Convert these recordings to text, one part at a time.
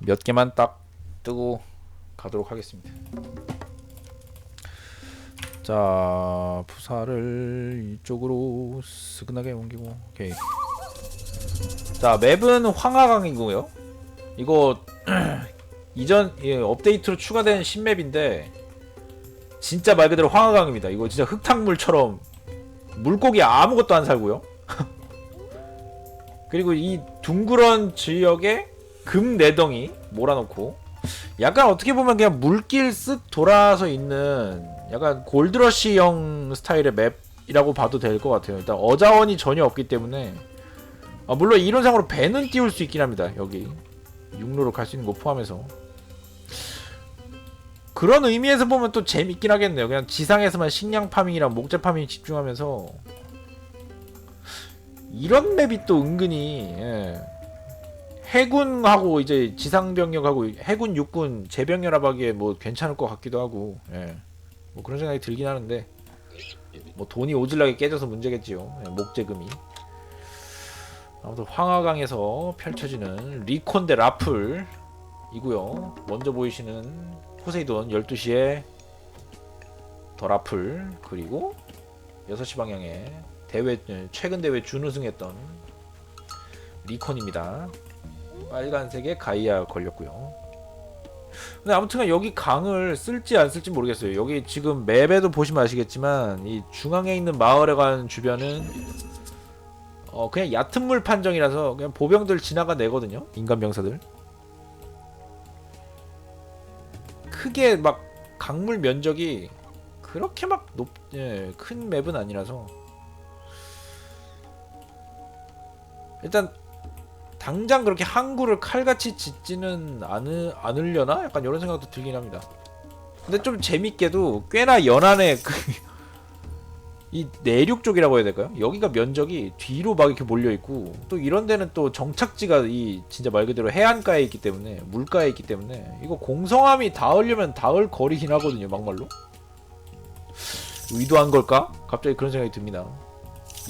몇 개만 딱 뜨고 가도록 하겠습니다. 자 부사를 이쪽으로 스근하게 옮기고 오케이. 자 맵은 황하강이고요. 이거 이전 예, 업데이트로 추가된 신맵인데 진짜 말 그대로 황하강입니다. 이거 진짜 흙탕물처럼 물고기 아무것도 안 살고요. 그리고 이 둥그런 지역에 금 내덩이 몰아놓고 약간 어떻게 보면 그냥 물길 쓱 돌아서 있는 약간 골드러시형 스타일의 맵이라고 봐도 될 것 같아요. 일단 어자원이 전혀 없기 때문에 아, 물론 이론상으로 배는 띄울 수 있긴 합니다. 여기 육로로 갈 수 있는 거 포함해서 그런 의미에서 보면 또 재밌긴 하겠네요. 그냥 지상에서만 식량 파밍이랑 목재 파밍 집중하면서 이런 맵이 또 은근히 예. 해군하고 이제 지상 병력하고 해군 육군 재병렬합하기에 뭐 괜찮을 것 같기도 하고 예. 뭐 그런 생각이 들긴 하는데 뭐 돈이 오질나게 깨져서 문제겠지요. 예, 목재금이 아무튼 황하강에서 펼쳐지는 리콘 대 라플 이고요. 먼저 보이시는 포세이돈 12시에 더 라플 그리고 6시 방향에 대회 최근 대회 준우승했던 리콘입니다. 빨간색에 가이아 걸렸고요. 근데 아무튼 여기 강을 쓸지 안 쓸지 모르겠어요. 여기 지금 맵에도 보시면 아시겠지만 이 중앙에 있는 마을에 관 주변은 어 그냥 얕은 물 판정이라서 그냥 보병들 지나가 내거든요. 인간 병사들. 크게 막 강물 면적이 그렇게 막 높, 예, 큰 맵은 아니라서 일단 당장 그렇게 항구를 칼같이 짓지는 않으, 않으려나? 약간 이런 생각도 들긴 합니다. 근데 좀 재밌게도 꽤나 연안에 그, 이 내륙 쪽이라고 해야 될까요? 여기가 면적이 뒤로 막 이렇게 몰려 있고 또 이런 데는 또 정착지가 이 진짜 말 그대로 해안가에 있기 때문에 물가에 있기 때문에 이거 공성함이 닿으려면 닿을 거리긴 하거든요 막말로 의도한 걸까? 갑자기 그런 생각이 듭니다.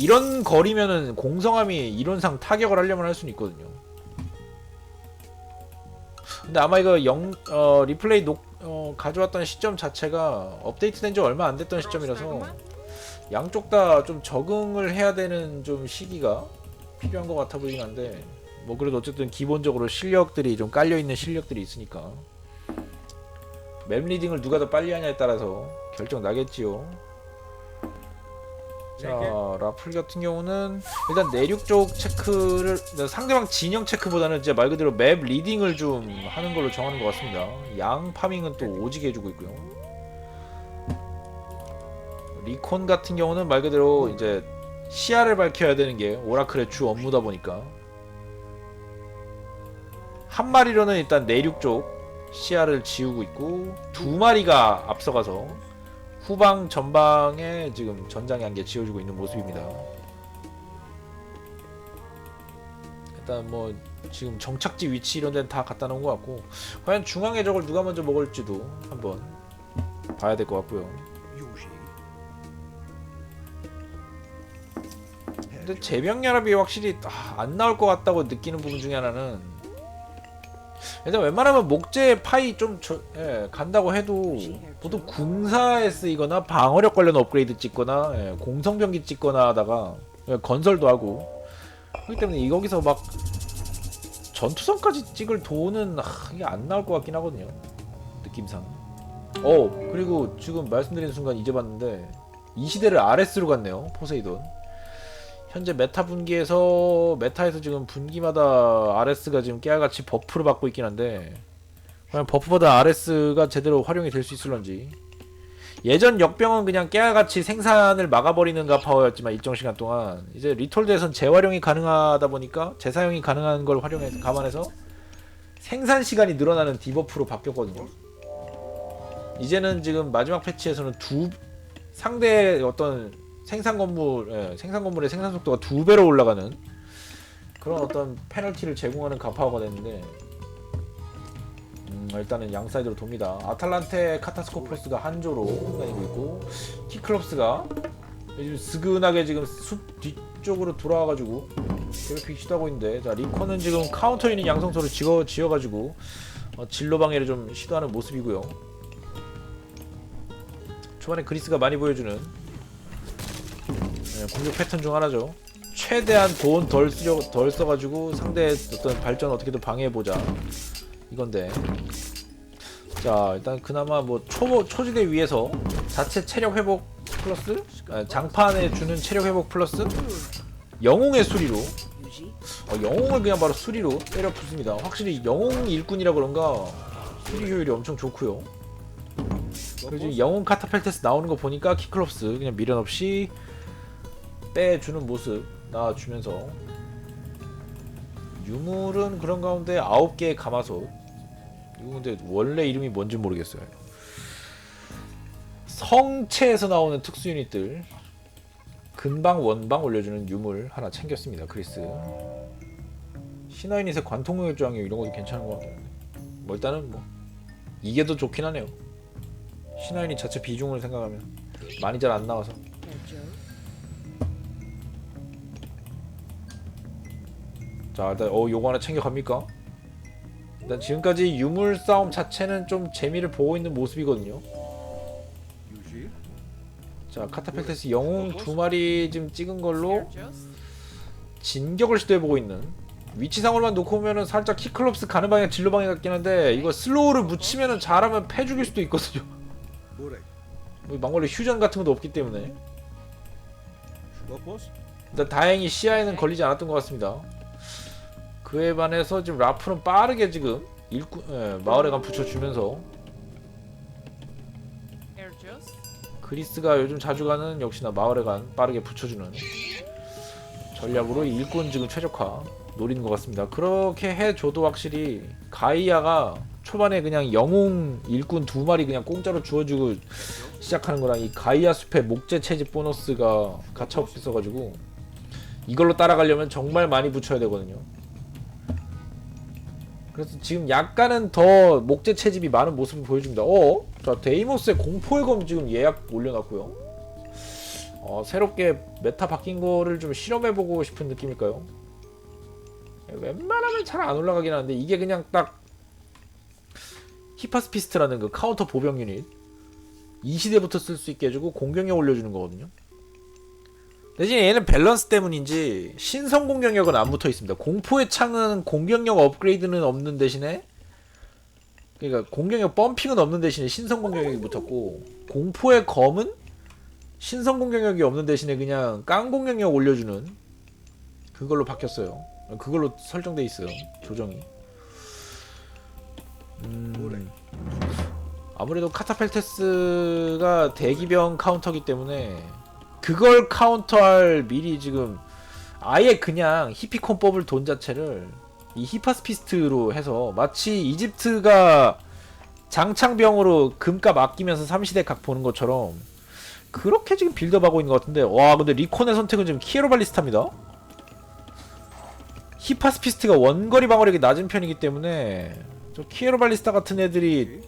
이런 거리면은 공성함이 이론상 타격을 하려면 할 수는 있거든요. 근데 아마 이거 영 어, 리플레이 녹 어, 가져왔던 시점 자체가 업데이트 된 지 얼마 안 됐던 시점이라서 양쪽 다 좀 적응을 해야 되는 좀 시기가 필요한 것 같아 보이긴 한데 뭐 그래도 어쨌든 기본적으로 실력들이 좀 깔려 있는 실력들이 있으니까 맵 리딩을 누가 더 빨리 하냐에 따라서 결정 나겠지요. 자 라플 같은 경우는 일단 내륙 쪽 체크를 상대방 진영 체크보다는 진짜 말 그대로 맵 리딩을 좀 하는 걸로 정하는 것 같습니다. 양 파밍은 또 오지게 해주고 있고요. 리콘 같은 경우는 말 그대로 이제 시야를 밝혀야 되는 게 오라클의 주 업무다 보니까 한 마리로는 일단 내륙 쪽 시야를 지우고 있고 두 마리가 앞서가서 후방 전방에 지금 전장에 한개 지어주고 있는 모습입니다. 일단 뭐 지금 정착지 위치 이런 데는 다 갖다 놓은 것 같고 과연 중앙에 저걸 누가 먼저 먹을지도 한번 봐야 될 것 같고요. 근데 재병 연합이 확실히 아, 안 나올 것 같다고 느끼는 부분 중에 하나는 일단 웬만하면 목재 파이 좀 저, 예, 간다고 해도 보통 군사에 쓰이거나 방어력 관련 업그레이드 찍거나 예, 공성병기 찍거나 하다가 예, 건설도 하고. 그렇기 때문에 여기서 막 전투선까지 찍을 돈은 아, 이게 안 나올 것 같긴 하거든요. 느낌상. 어 그리고 지금 말씀드리는 순간 이제 봤는데 이 시대를 RS로 갔네요 포세이돈 현재 메타 분기에서 메타에서 지금 분기마다 RS가 지금 깨알같이 버프를 받고 있긴 한데 과연 버프보다 RS가 제대로 활용이 될 수 있을런지 예전 역병은 그냥 깨알같이 생산을 막아버리는 가파워였지만 일정 시간 동안 이제 리톨드에선 재활용이 가능하다 보니까 재사용이 가능한 걸 활용해서 감안해서 생산 시간이 늘어나는 디버프로 바뀌었거든요. 이제는 지금 마지막 패치에서는 두 상대 어떤 생산 건물 예, 생산 건물의 생산 속도가 두 배로 올라가는 그런 어떤 페널티를 제공하는 가파워가 됐는데 음, 일단은 양 사이드로 돕니다. 아탈란테 카타스코프로스가 한조로 다니고 있고 키클롭스가 요즘 스근하게 지금 숲 뒤쪽으로 돌아와가지고 괴롭히기 시도하고 있는데 자 리코는 지금 카운터 있는 양성소를 지어, 지어가지고 어, 진로 방해를 좀 시도하는 모습이고요 초반에 그리스가 많이 보여주는 네, 공격 패턴 중 하나죠. 최대한 돈 덜 쓰려 덜 써가지고 상대의 어떤 발전 어떻게든 방해해보자. 이건데. 자 일단 그나마 뭐 초, 초지대 위에서 자체 체력 회복 플러스? 아, 장판에 주는 체력 회복 플러스? 영웅의 수리로. 어, 영웅을 그냥 바로 수리로 때려 붓습니다. 확실히 영웅 일꾼이라 그런가? 수리 효율이 엄청 좋고요. 그리고 지금 영웅 카타펠테스 나오는 거 보니까 키클롭스 그냥 미련 없이 빼주는 모습 나와주면서 유물은 그런 가운데 9개의 가마솥. 이거 근데 원래 이름이 뭔지 모르겠어요. 성체에서 나오는 특수 유닛들. 근방 원방 올려주는 유물 하나 챙겼습니다 크리스. 신화 유닛의 관통력 저항력 이런 것도 괜찮은 것 같아요. 뭐 일단은 뭐 이게 더 좋긴 하네요. 신화 유닛 자체 비중을 생각하면 많이 잘 안 나와서 자 일단 어 요거 하나 챙겨갑니까? 일단 지금까지 유물 싸움 자체는 좀 재미를 보고 있는 모습이거든요. 자 카타펠테스 영웅 두 마리 지금 찍은 걸로 진격을 시도해보고 있는 위치상으로만 놓고 보면은 살짝 키클롭스 가는 방향 진로 방향 같긴 한데 이거 슬로우를 묻히면은 잘하면 패 죽일 수도 있거든요. 뭐 막걸리 휴전 같은 것도 없기 때문에. 일단 다행히 시야에는 걸리지 않았던 것 같습니다 그에 반해서 지금 라프는 빠르게 지금 일꾼 예, 마을에 간 붙여주면서 그리스가 요즘 자주 가는 역시나 마을에 간 빠르게 붙여주는 전략으로 일꾼 지금 최적화 노리는 것 같습니다. 그렇게 해줘도 확실히 가이아가 초반에 그냥 영웅 일꾼 두 마리 그냥 공짜로 주어주고 시작하는 거랑 이 가이아 숲의 목재 채집 보너스가 가차 없어가지고 이걸로 따라가려면 정말 많이 붙여야 되거든요. 그래서 지금 약간은 더 목재 채집이 많은 모습을 보여줍니다. 어? 자 데이모스의 공포의 검 지금 예약 올려놨고요. 어, 새롭게 메타 바뀐 거를 좀 실험해보고 싶은 느낌일까요? 웬만하면 잘 안 올라가긴 하는데 이게 그냥 딱 히파스피스트라는 그 카운터 보병 유닛 이 시대부터 쓸 수 있게 해주고 공격력 올려주는 거거든요. 대신에 얘는 밸런스 때문인지 신성 공격력은 안 붙어 있습니다. 공포의 창은 공격력 업그레이드는 없는 대신에 그러니까 공격력 펌핑은 없는 대신에 신성 공격력이 붙었고 공포의 검은 신성 공격력이 없는 대신에 그냥 깡 공격력 올려주는 그걸로 바뀌었어요. 그걸로 설정돼 있어요. 조정이. 음, 아무래도 카타펠테스가 대기병 카운터기 때문에 그걸 카운터할 미리 지금 아예 그냥 히피콘 뽑을 돈 자체를 이 히파스피스트로 해서 마치 이집트가 장창병으로 금값 아끼면서 삼시대 각 보는 것처럼 그렇게 지금 빌드업하고 있는 것 같은데 와 근데 리콘의 선택은 지금 키에로발리스타입니다. 히파스피스트가 원거리 방어력이 낮은 편이기 때문에 저 키에로발리스타 같은 애들이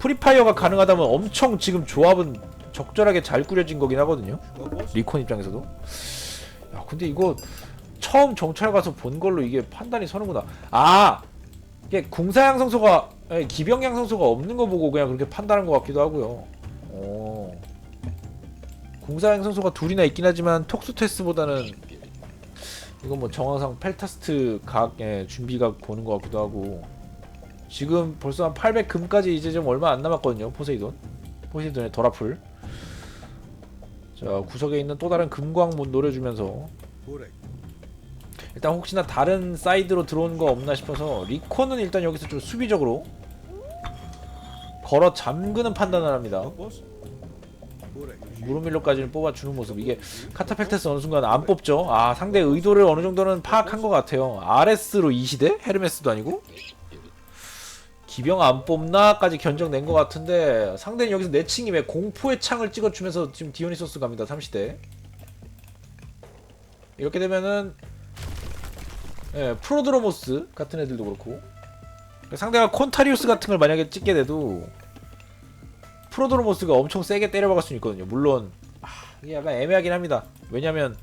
프리파이어가 가능하다면 엄청 지금 조합은 적절하게 잘 꾸려진 거긴 하거든요. 리콘 입장에서도. 야 근데 이거 처음 정찰 가서 본 걸로 이게 판단이 서는구나. 아! 이게 궁사양 성소가 아니, 기병양 성소가 없는 거 보고 그냥 그렇게 판단한 것 같기도 하고요. 어. 궁사양 성소가 둘이나 있긴 하지만 톡스테스보다는 이건 뭐 정황상 펠타스트 각의 준비가 보는 것 같기도 하고. 지금 벌써 한 800금까지 이제 좀 얼마 안 남았거든요 포세이돈. 포세이돈의 더라풀 자 구석에 있는 또 다른 금광 못 노려주면서. 일단 혹시나 다른 사이드로 들어오는 거 없나 싶어서 리코는 일단 여기서 좀 수비적으로 걸어 잠그는 판단을 합니다. 무르밀로까지는 뽑아주는 모습. 이게 카타펠테스 어느 순간 안 뽑죠? 아 상대 의도를 어느 정도는 파악한 것 같아요. RS로 2시대? 헤르메스도 아니고 기병 안 뽑나까지 견적낸 것 같은데 상대는 여기서 내칭이 왜 공포의 창을 찍어주면서 지금 디오니소스 갑니다 3시대. 이렇게 되면은 예, 프로드로모스 같은 애들도 그렇고. 상대가 콘타리우스 같은 걸 만약에 찍게 돼도 프로드로모스가 엄청 세게 때려박을 수 있거든요 물론. 아, 이게 약간 애매하긴 합니다. 왜냐면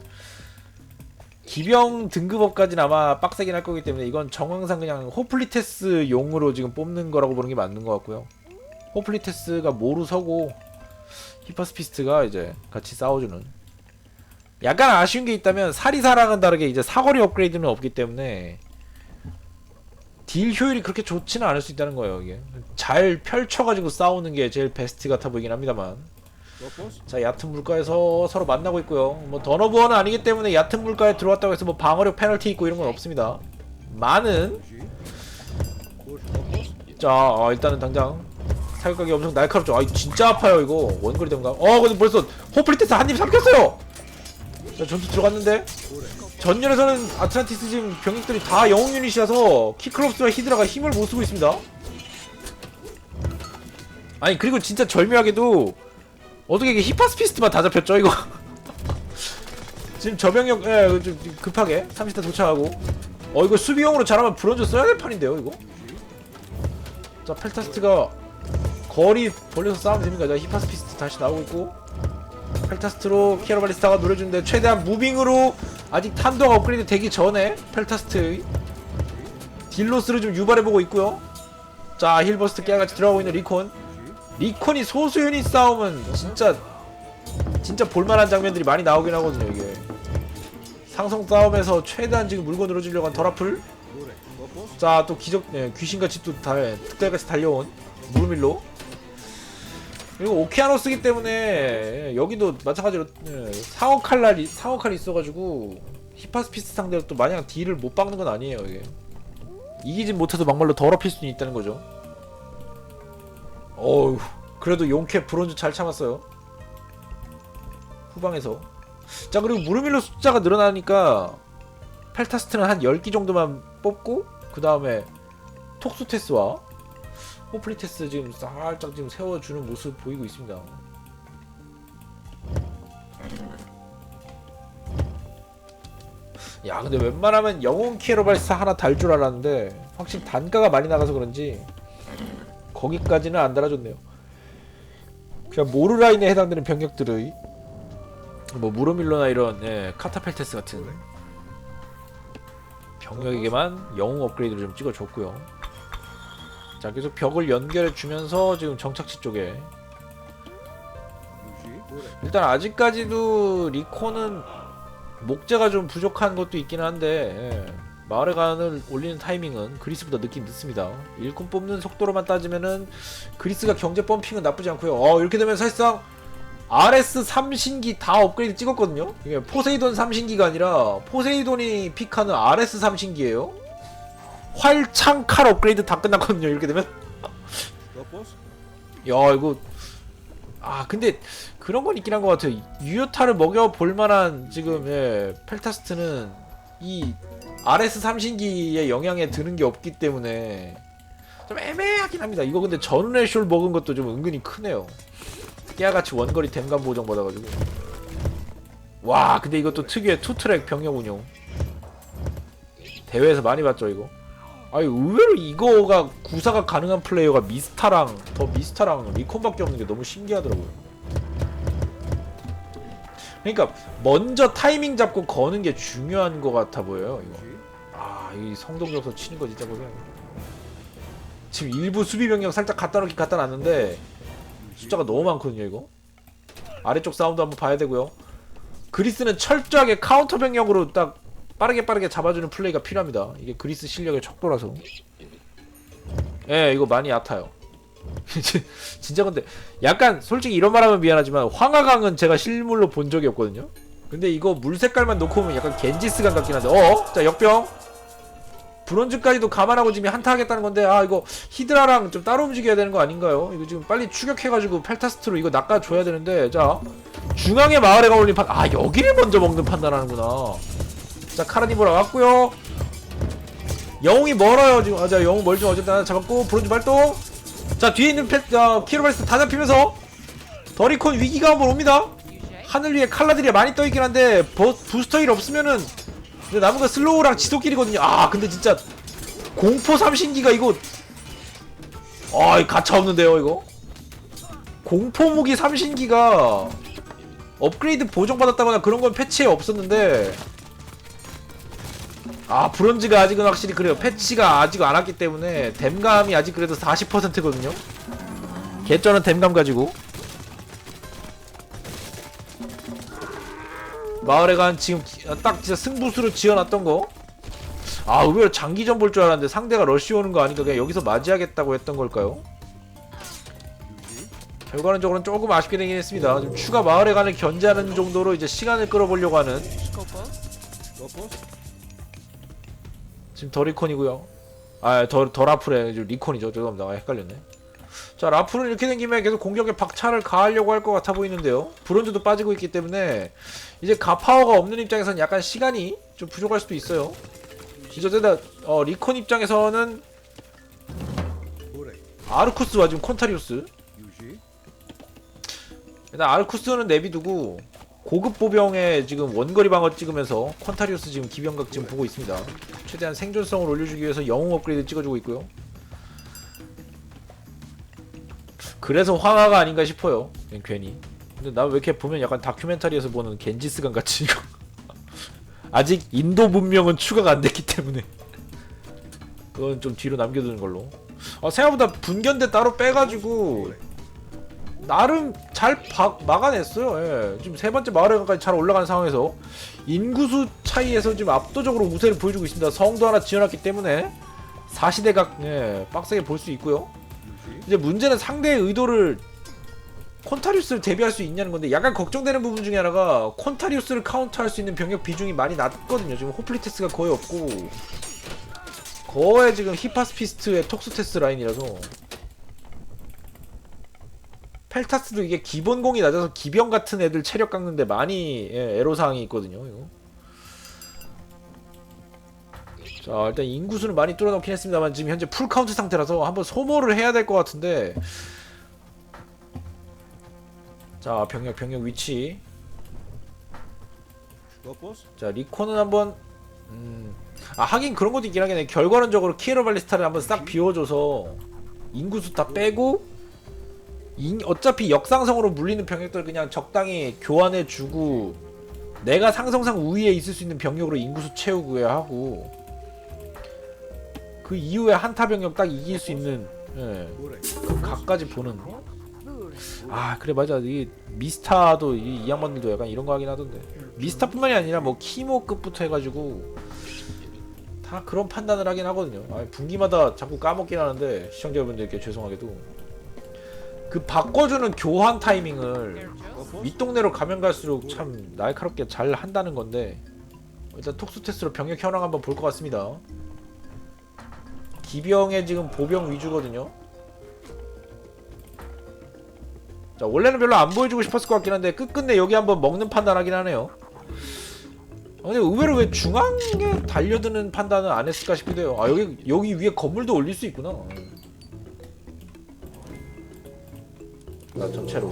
기병 등급업까지는 아마 빡세긴 할 거기 때문에 이건 정황상 그냥 호플리테스 용으로 지금 뽑는 거라고 보는 게 맞는 것 같고요. 호플리테스가 모루 서고 히퍼스피스트가 이제 같이 싸워주는. 약간 아쉬운 게 있다면 사리사랑은 다르게 이제 사거리 업그레이드는 없기 때문에 딜 효율이 그렇게 좋지는 않을 수 있다는 거예요. 이게 잘 펼쳐가지고 싸우는 게 제일 베스트 같아 보이긴 합니다만. 자 얕은 물가에서 서로 만나고 있고요. 뭐 더너브어는 아니기 때문에 얕은 물가에 들어왔다고 해서 뭐 방어력 페널티 있고 이런 건 없습니다. 많은 자 어, 일단은 당장 사격각이 엄청 날카롭죠. 아 진짜 아파요 이거 원거리 대문가. 어 근데 벌써 호플리테스 한 입 삼켰어요. 자 전투 들어갔는데 전열에서는 아틀란티스 지금 병력들이 다 영웅 유닛이라서 키클롭스와 히드라가 힘을 못 쓰고 있습니다. 아니 그리고 진짜 절묘하게도 어떻게 이게 히파스피스트만 다 잡혔죠 이거? 지금 저병력 예, 좀 급하게 30대 도착하고. 어 이거 수비용으로 잘하면 브론즈 써야 될 판인데요 이거? 자 펠타스트가 거리 벌려서 싸우면 됩니까 자 히파스피스트 다시 나오고 있고. 펠타스트로 키아로발리스타가 노려주는데 최대한 무빙으로 아직 탄도가 업그레이드 되기 전에 펠타스트의 딜로스를 좀 유발해보고 있고요. 자 힐버스트 깨알같이 들어가고 있는 리콘 리콘이 소수 유닛 싸움은 진짜 진짜 볼만한 장면들이 많이 나오긴 하거든요 이게. 상성 싸움에서 최대한 지금 물고 늘어주려고 한 더라플. 자 또 기적 예, 귀신같이 또 달, 특달같이 달려온 무르밀로. 그리고 오케아노스기 때문에 예, 여기도 마찬가지로 예, 상어 칼날이 상어 칼이 있어가지고 히파스피스 상대로 또 마냥 딜을 못 박는 건 아니에요 이게. 이기진 못해도 막말로 더럽힐 수는 있다는 거죠 어우 그래도 용캡 브론즈 잘 참았어요. 후방에서. 자 그리고 무르밀로 숫자가 늘어나니까 펠타스트는 한 10기 정도만 뽑고 그 다음에 톡수테스와 호플리테스 지금 살짝 지금 세워주는 모습 보이고 있습니다. 야 근데 웬만하면 영웅 키에로발사 하나 달 줄 알았는데 확실히 단가가 많이 나가서 그런지 거기까지는 안 달아줬네요. 그냥 모르라인에 해당되는 병력들의 뭐 무로밀로나 이런 예, 카타펠테스 같은 병력에게만 영웅 업그레이드를 좀 찍어줬고요. 자 계속 벽을 연결해 주면서 지금 정착지 쪽에. 일단 아직까지도 리코는 목재가 좀 부족한 것도 있기는 한데 예, 마을의 간을 올리는 타이밍은 그리스보다 늦긴 늦습니다. 일꾼 뽑는 속도로만 따지면은 그리스가 경제 펌핑은 나쁘지 않고요. 어 이렇게 되면 사실상 RS 3신기 다 업그레이드 찍었거든요. 이게 포세이돈 3신기가 아니라 포세이돈이 픽하는 RS 3신기예요. 활창 칼 업그레이드 다 끝났거든요. 이렇게 되면 야 이거 아 근데 그런 건 있긴 한 것 같아요. 유효타를 먹여 볼 만한 지금 예, 펠타스트는 이 RS 삼신기의 영향에 드는 게 없기 때문에 좀 애매하긴 합니다. 이거 근데 숄 먹은 것도 좀 은근히 크네요. 깨알같이 원거리 댐감 보정 받아가지고. 와 근데 이것도 특유의 투트랙 병력 운용. 대회에서 많이 봤죠 이거? 아니 의외로 이거가 구사가 가능한 플레이어가 미스타랑 더 미스타랑 리콘밖에 없는 게 너무 신기하더라고요. 그러니까 먼저 타이밍 잡고 거는 게 중요한 것 같아 보여요 이거 아이 성동격서 치는 거 진짜 보세요 지금 일부 수비 병력 살짝 갖다 놓기 갖다 놨는데 숫자가 너무 많거든요 이거. 아래쪽 사운드 한번 봐야 되고요. 그리스는 철저하게 카운터 병력으로 딱 빠르게 빠르게 잡아주는 플레이가 필요합니다. 이게 그리스 실력의 척도라서. 예 이거 많이 얕아요. 진짜 근데 약간 솔직히 이런 말하면 미안하지만 황하강은 제가 실물로 본 적이 없거든요. 근데 이거 물 색깔만 놓고 보면 약간 겐지스감 같긴 한데. 어? 자 역병 브론즈까지도 감안하고 지금 한타 하겠다는 건데 아 이거 히드라랑 좀 따로 움직여야 되는 거 아닌가요? 이거 지금 빨리 추격해가지고 펠타스트로 이거 낚아줘야 되는데 자 중앙에 마을에 가올린 판 아 여기를 먼저 먹는 판단하는구나. 자 카라니보라 왔고요. 영웅이 멀어요 지금. 아자 영웅 멀지 어쨌든 잡았고 브론즈 발동. 자 뒤에 있는 펠 어, 키로발스 다 잡히면서 더리콘 위기가 한번 옵니다. 하늘 위에 칼라들이 많이 떠있긴 한데 버, 부스터 일 없으면은 근데 남은 거 슬로우랑 지속길이거든요. 아 근데 진짜 공포 삼신기가 이거. 아 가차 없는데요 이거? 공포 무기 삼신기가 업그레이드 보정받았다거나 그런 건 패치에 없었는데. 아 브론즈가 아직은 확실히 그래요. 패치가 아직 안 왔기 때문에 댐감이 아직 그래도 40%거든요. 개쩌는 댐감 가지고 마을에 간 지금 기- 딱 진짜 승부수를 지어놨던 거. 아 의외로 장기전 볼 줄 알았는데 상대가 러쉬 오는 거 아니까 그냥 여기서 맞이하겠다고 했던 걸까요? 결과론적으로는 조금 아쉽게 되긴 했습니다. 좀 추가 마을에 간을 견제하는 정도로 이제 시간을 끌어보려고 하는 지금 더 리콘이고요. 아 더 더 라프레 지금 리콘이죠. 죄송합니다. 아, 헷갈렸네. 자 라프는 이렇게 된 김에 계속 공격에 박차를 가하려고 할 것 같아 보이는데요. 브론즈도 빠지고 있기 때문에 이제 가파워가 없는 입장에서는 약간 시간이 좀 부족할 수도 있어요. 어쨌든 어, 리콘 입장에서는 아르쿠스와 지금 콘타리우스 일단 아르쿠스는 내비두고 고급 보병에 지금 원거리 방어 찍으면서 콘타리우스 지금 기병각 지금 보고 있습니다. 최대한 생존성을 올려주기 위해서 영웅 업그레이드 찍어주고 있고요. 그래서 황하가 아닌가 싶어요. 괜히. 근데 나 왜 이렇게 보면 약간 다큐멘터리에서 보는 겐지스강 같이. 아직 인도 문명은 추가가 안 됐기 때문에 그건 좀 뒤로 남겨두는 걸로. 아, 생각보다 분견대 따로 빼가지고 나름 잘 바, 막아냈어요. 예. 지금 세 번째 마을에까지 잘 올라간 상황에서 인구수 차이에서 지금 압도적으로 우세를 보여주고 있습니다. 성도 하나 지어놨기 때문에 사시대각 예, 빡세게 볼 수 있고요. 이제 문제는 상대의 의도를 콘타리우스를 대비할 수 있냐는 건데 약간 걱정되는 부분 중에 하나가 콘타리우스를 카운터할 수 있는 병력 비중이 많이 낮거든요. 지금 호플리테스가 거의 없고 거의 지금 히파스피스트의 톡스테스 라인이라서 펠타스도 이게 기본공이 낮아서 기병 같은 애들 체력 깎는데 많이 예, 애로사항이 있거든요. 이거. 자 일단 인구수는 많이 뚫어놓긴 했습니다만 지금 현재 풀 카운트 상태라서 한번 소모를 해야 될 것 같은데. 자 병력 병력 위치. 자 리코는 한번 음, 아 하긴 그런 것도 있긴 하겠네. 결과론적으로 키에로 발리스타를 한번 싹 비워줘서 인구수 다 빼고 인, 어차피 역상성으로 물리는 병력들 그냥 적당히 교환해주고 내가 상성상 우위에 있을 수 있는 병력으로 인구수 채우고 하고 그 이후에 한타 병력 딱 이길 수 있는 예, 그 각까지 보는. 아 그래 맞아. 이 미스타도 이, 이 양반들도 약간 이런 거 하긴 하던데. 미스타뿐만이 아니라 뭐 키모급부터 해가지고 다 그런 판단을 하긴 하거든요. 아, 분기마다 자꾸 까먹긴 하는데 시청자분들께 죄송하게도. 그 바꿔주는 교환 타이밍을 윗동네로 가면 갈수록 참 날카롭게 잘 한다는 건데 일단 톡수 테스트로 병력 현황 한번 볼 것 같습니다 기병의 지금 보병 위주거든요. 자 원래는 별로 안 보여주고 싶었을 것 같긴 한데 끝끝내 여기 한번 먹는 판단하긴 하네요. 아, 근데 의외로 왜 중앙에 달려드는 판단은 안 했을까 싶기도 해요. 아 여기 여기 위에 건물도 올릴 수 있구나. 나 전체로.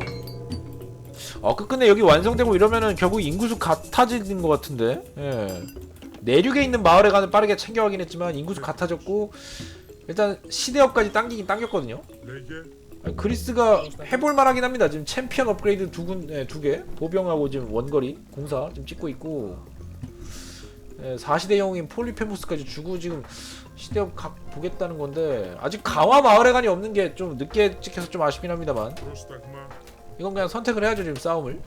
아 끝끝내 여기 완성되고 이러면은 결국 인구수 같아지는 것 같은데? 예 내륙에 있는 마을에 가는 빠르게 챙겨가긴 했지만 인구수 같아졌고 일단 시대업까지 당기긴 당겼거든요. 아니, 그리스가 해볼 만하긴 합니다. 지금 챔피언 업그레이드 두군 예, 두개. 보병하고 지금 원거리 공사 지금 찍고 있고. 예, 4시대형인 폴리페무스까지 주고 지금 시대업 각 보겠다는 건데 아직 강화 마을에간이 없는 게 좀 늦게 찍혀서 좀 아쉽긴 합니다만. 이건 그냥 선택을 해야죠 지금 싸움을.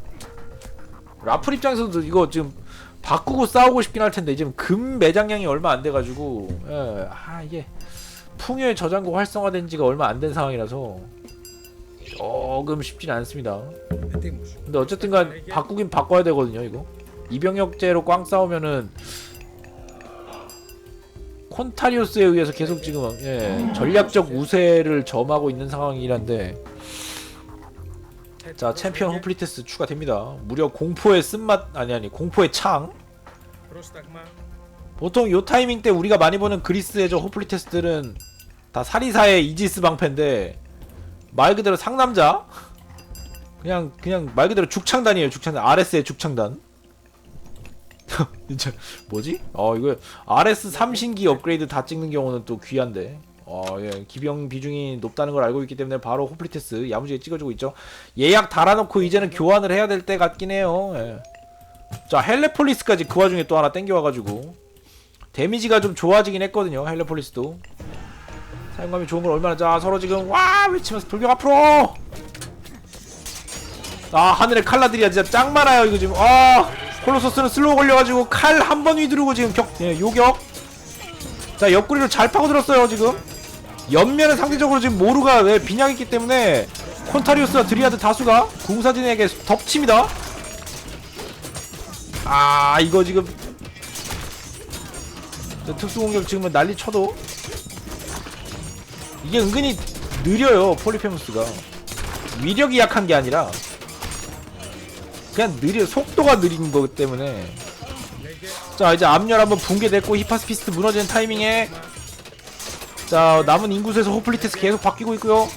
라플 입장에서도 이거 지금 바꾸고 싸우고 싶긴 할 텐데 지금 금 매장량이 얼마 안 돼가지고 예, 아 이게 풍요의 저장고 활성화된 지가 얼마 안 된 상황이라서 조금 쉽진 않습니다. 근데 어쨌든간 바꾸긴 바꿔야 되거든요 이거. 이병역제로 꽝 싸우면은 콘타리우스에 의해서 계속 지금 예, 전략적 우세를 점하고 있는 상황이란데 자 챔피언 호플리테스 추가됩니다. 무려 공포의 쓴맛 아니 아니 공포의 창. 보통 요 타이밍 때 우리가 많이 보는 그리스의 저 호플리테스들은 다 사리사의 이지스 방패인데 말 그대로 상남자? 그냥 그냥 말 그대로 죽창단이에요 죽창단. RS의 죽창단. 뭐지? 어 이거 RS 3신기 업그레이드 다 찍는 경우는 또 귀한데 어 예 기병 비중이 높다는 걸 알고 있기 때문에 바로 호플리테스 야무지게 찍어주고 있죠. 예약 달아놓고 이제는 교환을 해야 될 때 같긴 해요. 예. 자 헬레폴리스까지 그 와중에 또 하나 땡겨와가지고. 데미지가 좀 좋아지긴 했거든요 헬레폴리스도. 사용감이 좋은 걸 얼마나 자 서로 지금 와 외치면서 돌격 앞으로! 아 하늘에 칼라들이야 진짜 짱 많아요 이거 지금. 아 콜로서스는 슬로우 걸려가지고 칼 한 번 휘두르고 지금 격 예, 요격. 자 옆구리를 잘 파고들었어요 지금 옆면은 상대적으로 지금 모루가 왜 빈약했기 때문에 콘타리우스와 드리아드 다수가 궁사진에게 덮칩니다. 아 이거 지금 저 특수공격 지금은 난리 쳐도 이게 은근히 느려요 폴리페무스가. 위력이 약한 게 아니라 그냥 느려 속도가 느린 거기 때문에. 자 이제 암열 한번 붕괴됐고 히파스피스트 무너지는 타이밍에 자 남은 인구수에서 호플리테스 계속 바뀌고 있고요.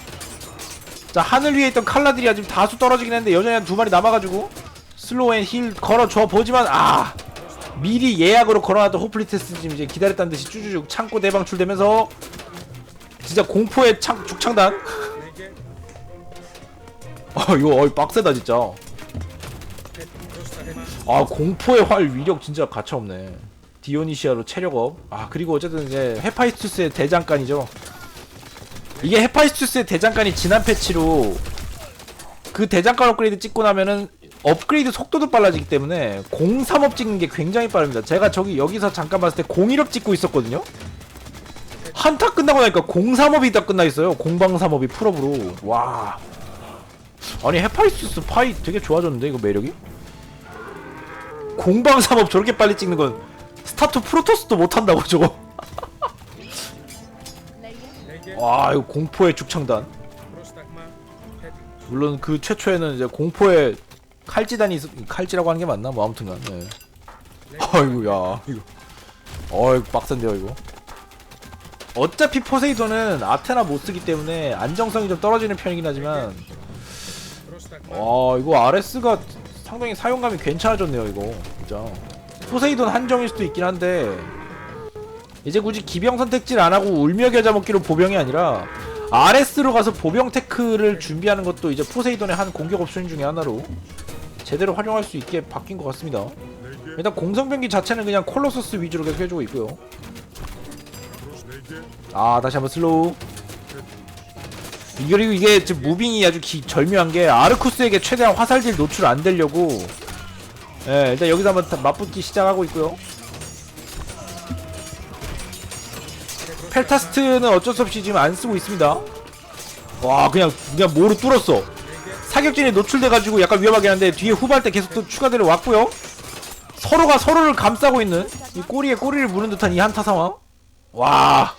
자 하늘 위에 있던 칼라들이 지금 다수 떨어지긴 했는데 여전히 한 두 마리 남아가지고 슬로우 앤 힐 걸어줘 보지만 아! 미리 예약으로 걸어놨던 호플리테스 지금 이제 기다렸다는 듯이 쭈쭈쭈 창고 대방출되면서 진짜 공포의 창, 죽창단? 아 이거 어이 빡세다 진짜. 아 공포의 활 위력 진짜 가차없네 디오니시아로 체력업. 아 그리고 어쨌든 이제 헤파이스투스의 대장간이죠. 이게 헤파이스투스의 대장간이 지난 패치로 그 대장간 업그레이드 찍고 나면은 업그레이드 속도도 빨라지기 때문에 03업 찍는 게 굉장히 빠릅니다. 제가 저기 여기서 잠깐 봤을 때 01업 찍고 있었거든요. 한타 끝나고 나니까 03업이 다 끝나 있어요. 공방 3업이 풀업으로. 와. 아니 헤파이스투스 파이 되게 좋아졌는데 이거 매력이? 공방 3업 저렇게 빨리 찍는 건 스타트 프로토스도 못한다고 저거. 와 이거 공포의 죽창단. 물론 그 최초에는 이제 공포의 칼지단이 있, 칼지라고 하는 게 맞나? 뭐 아무튼간 네. 아이고 야 이거. 어이 빡센데요 이거. 어차피 포세이돈은 아테나 못 쓰기 때문에 안정성이 좀 떨어지는 편이긴 하지만. 와 이거 아레스가 상당히 사용감이 괜찮아졌네요 이거. 진짜 포세이돈 한정일 수도 있긴 한데 이제 굳이 기병 선택질 안하고 울며 겨자 먹기로 보병이 아니라 RS로 가서 보병 테크를 준비하는 것도 이제 포세이돈의 한 공격 옵션 중에 하나로 제대로 활용할 수 있게 바뀐 것 같습니다. 일단 공성병기 자체는 그냥 콜로서스 위주로 계속 해주고 있고요. 아 다시 한번 슬로우. 이- 그리고 이게 지금 무빙이 아주 기, 절묘한 게 아르쿠스에게 최대한 화살질 노출 안 되려고 예 일단 여기서 한번 다 맞붙기 시작하고 있고요. 펠타스트는 어쩔 수 없이 지금 안 쓰고 있습니다. 와 그냥 그냥 모로 뚫었어. 사격진이 노출돼가지고 약간 위험하긴 한데 뒤에 후발 때 계속 또 추가대로 왔고요. 서로가 서로를 감싸고 있는 이 꼬리에 꼬리를 무는 듯한 이 한타 상황. 와.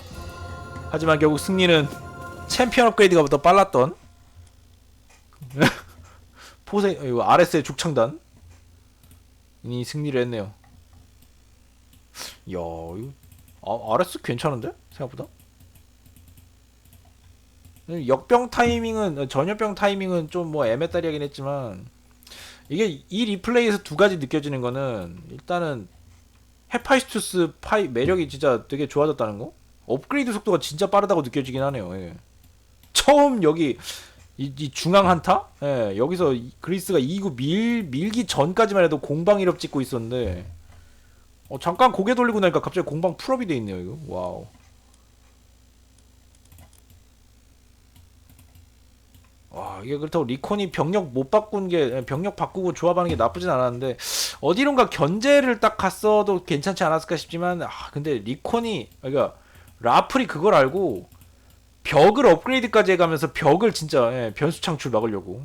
하지만 결국 승리는 챔피언 업그레이드가 더 빨랐던 포세 이거 RS의 죽창단 이 승리를 했네요. 이야 이거 아, RS 괜찮은데? 생각보다? 역병 타이밍은 전염병 타이밍은 좀 뭐 애매따리하긴 했지만 이게 이 리플레이에서 두 가지 느껴지는 거는 일단은 헤파이스투스 파이 매력이 진짜 되게 좋아졌다는 거? 업그레이드 속도가 진짜 빠르다고 느껴지긴 하네요 예. 처음 여기 이, 이 중앙 한타? 예, 여기서 이- 그리스가 이구 밀 밀기 전까지만 해도 공방 1업 찍고 있었는데 어, 잠깐 고개 돌리고 나니까 갑자기 공방 풀업이 돼 있네요 이거. 와우. 와 이게 그렇다고 리콘이 병력 못 바꾼 게 병력 바꾸고 조합하는 게 나쁘진 않았는데 어디론가 견제를 딱 갔어도 괜찮지 않았을까 싶지만 아 근데 리콘이 그러니까 라플이 그걸 알고 벽을 업그레이드까지 해가면서 벽을 진짜 예, 변수 창출 막으려고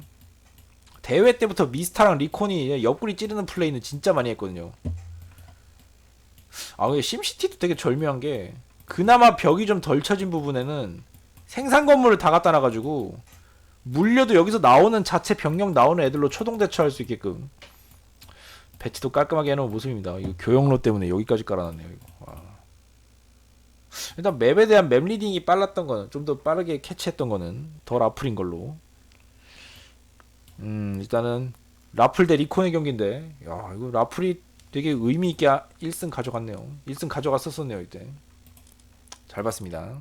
대회 때부터 미스타랑 리콘이 옆구리 찌르는 플레이는 진짜 많이 했거든요 아 근데 심시티도 되게 절묘한 게 그나마 벽이 좀 덜 쳐진 부분에는 생산 건물을 다 갖다 놔가지고 물려도 여기서 나오는 자체 병력 나오는 애들로 초동 대처할 수 있게끔 배치도 깔끔하게 해놓은 모습입니다. 이거 교역로 때문에 여기까지 깔아놨네요. 이거. 와. 일단 맵에 대한 맵 리딩이 빨랐던 거는 좀 더 빠르게 캐치했던 거는 더 라플인 걸로. 음 일단은 라플 대 리콘의 경기인데 야 이거 라플이 되게 의미 있게 1승 가져갔네요. 1승 가져갔었었네요 이때. 잘 봤습니다.